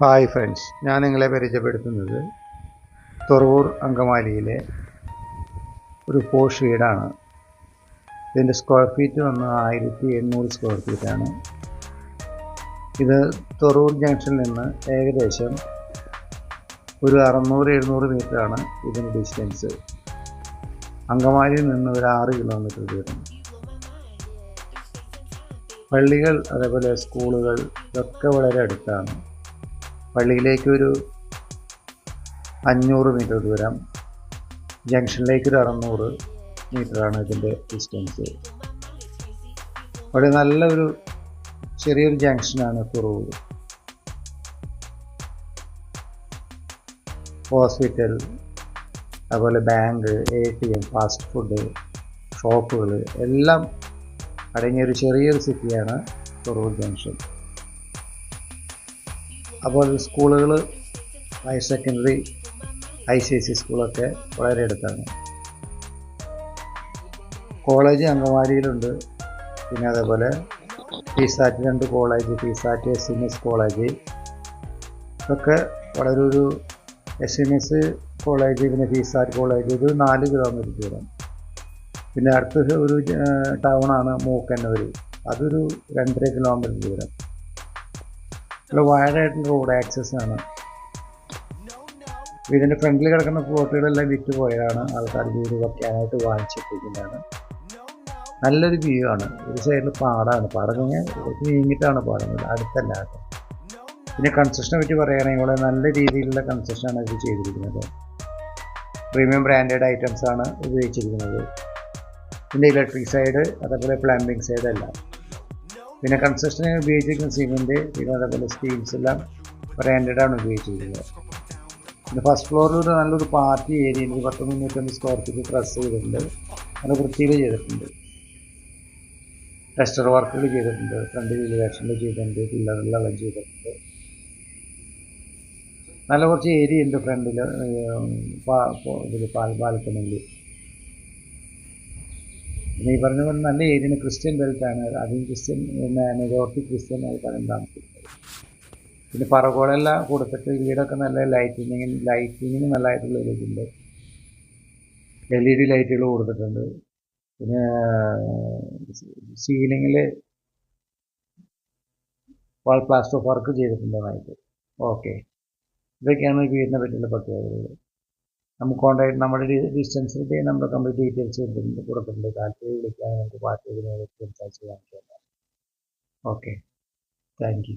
Hi friends ഞാൻ നിങ്ങളെ പരിചയപ്പെടുത്തുന്നത് തുറവൂർ അങ്കമാലിയിലെ ഒരു പോഷ് വീടാണ്. ഇതിന്റെ സ്ക്വയർ ഫീറ്റ് വന്ന് ആയിരത്തി എണ്ണൂറ് സ്ക്വയർ ഫീറ്റാണ് ഇത് തുറവൂർ ജംഗ്ഷനിൽ നിന്ന് ഏകദേശം ഒരു അറുന്നൂറ് എഴുന്നൂറ് മീറ്ററാണ് ഇതിന്റെ ഡിസ്റ്റൻസ് അങ്കമാലിയിൽ നിന്ന് ഒരു ആറ് കിലോമീറ്റർ ദൂരം. പള്ളികൾ അതേപോലെ സ്കൂളുകൾ ഇതൊക്കെ വളരെ അടുത്താണ്. പള്ളിയിലേക്ക് ഒരു അഞ്ഞൂറ് മീറ്റർ ദൂരം ജംഗ്ഷനിലേക്ക് ഒരു അറുന്നൂറ് മീറ്ററാണ് ഇതിന്റെ ഡിസ്റ്റൻസ് അവിടെ നല്ലൊരു ചെറിയൊരു ജംഗ്ഷനാണ് കുറവ്. ഹോസ്പിറ്റൽ അതുപോലെ bank A T M fast food ഷോപ്പുകൾ എല്ലാം അടങ്ങിയൊരു ചെറിയൊരു സിറ്റിയാണ് കുറവ് ജംഗ്ഷൻ. അപ്പോൾ സ്കൂളുകൾ higher secondary I C S C സ്കൂളൊക്കെ വളരെ അടുത്താണ്. കോളേജ് അങ്കമാലിയിലുണ്ട് പിന്നെ അതേപോലെ പിസാറ്റ് രണ്ട് college FISAT S M S college. ഇതൊക്കെ വളരെ ഒരു എസ് എം എസ് കോളേജ് പിന്നെ പിസാറ്റ് കോളേജ് ഇത് നാല് കിലോമീറ്റർ ദൂരം. പിന്നെ അടുത്ത ഒരു ടൗണാണ് മൂക്കന്നൂർ അതൊരു രണ്ടര കിലോമീറ്റർ ദൂരം. ഇവിടെ വയറായിട്ടുള്ള റോഡ് ആക്സസ് ആണ്. ഇതിന്റെ ഫ്രണ്ടിൽ കിടക്കുന്ന പ്ലോട്ടുകളെല്ലാം വിറ്റ് പോയതാണ്. ആൾക്കാർ വീട് വയ്ക്കാനായിട്ട് വാങ്ങിച്ചിട്ടിരിക്കുന്നതാണ് നല്ലൊരു വ്യൂ ആണ്. ഒരു സൈഡിൽ പാടാണ്. പാടം കഴിഞ്ഞാൽ നീങ്ങിയിട്ടാണ് പാടുന്നത് അടുത്തല്ല പിന്നെ കൺസ്ട്രക്ഷനെ പറ്റി പറയുകയാണെങ്കിൽ ഇവിടെ നല്ല രീതിയിലുള്ള കൺസ്ട്രക്ഷനാണ് ഇത് ചെയ്തിരിക്കുന്നത്. പ്രീമിയം ബ്രാൻഡഡ് ആണ് ഉപയോഗിച്ചിരിക്കുന്നത്. പിന്നെ ഇലക്ട്രിക് സൈഡ് അതേപോലെ പ്ലംബിംഗ് സൈഡ് എല്ലാം. പിന്നെ കൺസ്ട്രക്ഷന് ഉപയോഗിച്ചിരിക്കുന്ന സിമെന്റ് പിന്നെ അതേപോലെ സ്റ്റീൽസ് എല്ലാം ബ്രാൻഡഡ് ആണ് ഉപയോഗിച്ചിരിക്കുന്നത്. പിന്നെ ഫസ്റ്റ് ഫ്ലോറിൽ ഒരു നല്ലൊരു പാർട്ടി ഏരിയയിൽ ഒരു പത്ത് മുന്നൂറ്റമ്പത് സ്ക്വയർ ഫീറ്റ് പ്രസ് ചെയ്തിട്ടുണ്ട്. നല്ല വൃത്തിയിൽ ചെയ്തിട്ടുണ്ട്. ടെസ്റ്റർ വർക്കുകൾ ചെയ്തിട്ടുണ്ട്. ഫ്രണ്ട് എലിവേഷനിൽ ചെയ്തിട്ടുണ്ട്. പില്ലറിലെല്ലാം ചെയ്തിട്ടുണ്ട്. നല്ല കുറച്ച് ഏരിയ ഉണ്ട് ഫ്രണ്ടിൽ പാൽ ബാൽക്കണിയിൽ പിന്നെ ഈ പറഞ്ഞ പോലെ നല്ല ഏരിയയാണ് ക്രിസ്ത്യൻ ബെൽറ്റാണ്. അതും ക്രിസ്ത്യൻ മെജോറിറ്റി ക്രിസ്ത്യൻ ആയിട്ടാണ് താമസിക്കുന്നത് പിന്നെ പറകോളെല്ലാം കൊടുത്തിട്ട് വീടൊക്കെ നല്ല ലൈറ്റിങ്ങിന് ലൈറ്റിങ്ങിന് നല്ലതായിട്ടുള്ള ഇതുണ്ട്. എൽ ഇ ഡി ലൈറ്റുകൾ കൊടുത്തിട്ടുണ്ട്. പിന്നെ സീലിങ്ങിൽ വാൾ പ്ലാസ്റ്റർ ഓഫ് വർക്ക് ചെയ്തിട്ടുണ്ട് നന്നായിട്ട്. ഓക്കെ ഇതൊക്കെയാണ് വീടിനെ പറ്റിയുള്ള പ്രത്യേകതകൾ. നമുക്ക് കോൺടാക്ട് നമ്മുടെ ഡിസ്റ്റൻസിൽ നമ്മുടെ കംപ്ലീറ്റ് ഡീറ്റെയിൽസ് കൊടുത്തിട്ടുണ്ട്. താല്പര്യം വിളിക്കാൻ നമുക്ക് പാർട്ടി കാണിച്ചു ഓക്കെ താങ്ക് യു